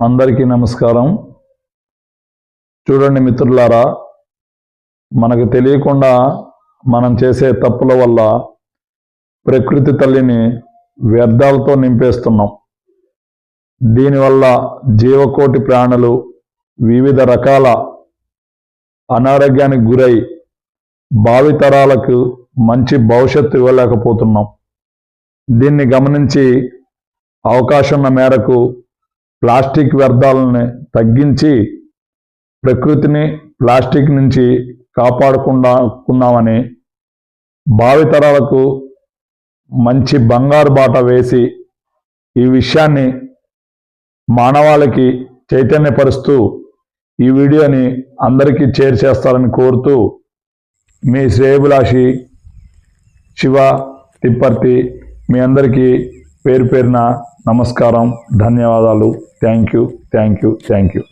అందరికీ నమస్కారం. చూడండి మిత్రులారా మనకు తెలియకుండా మనం చేసే తప్పుల వల్ల ప్రకృతి తల్లిని వ్యర్థాలతో నింపేస్తున్నాం. దీనివల్ల జీవకోటి ప్రాణులు వివిధ రకాల అనారోగ్యానికి గురై భావితరాలకు మంచి భవిష్యత్తు ఇవ్వలేకపోతున్నాం. దీన్ని గమనించి అవకాశం ఉన్న మేరకు ప్లాస్టిక్ వ్యర్థాలని తగ్గించి ప్రకృతిని ప్లాస్టిక్ నుంచి కాపాడుకుందామని భావితరాలకు మంచి బంగారు బాట వేసి ఈ విషయాన్ని మానవాళికి చైతన్యపరుస్తూ ఈ వీడియోని అందరికీ షేర్ చేస్తారని కోరుతూ మీ శ్రేయభిలాషి శివ తిప్పర్తి మీ అందరికీ పేరు పేరున నమస్కారం ధన్యవాదాలు. Thank you thank you thank you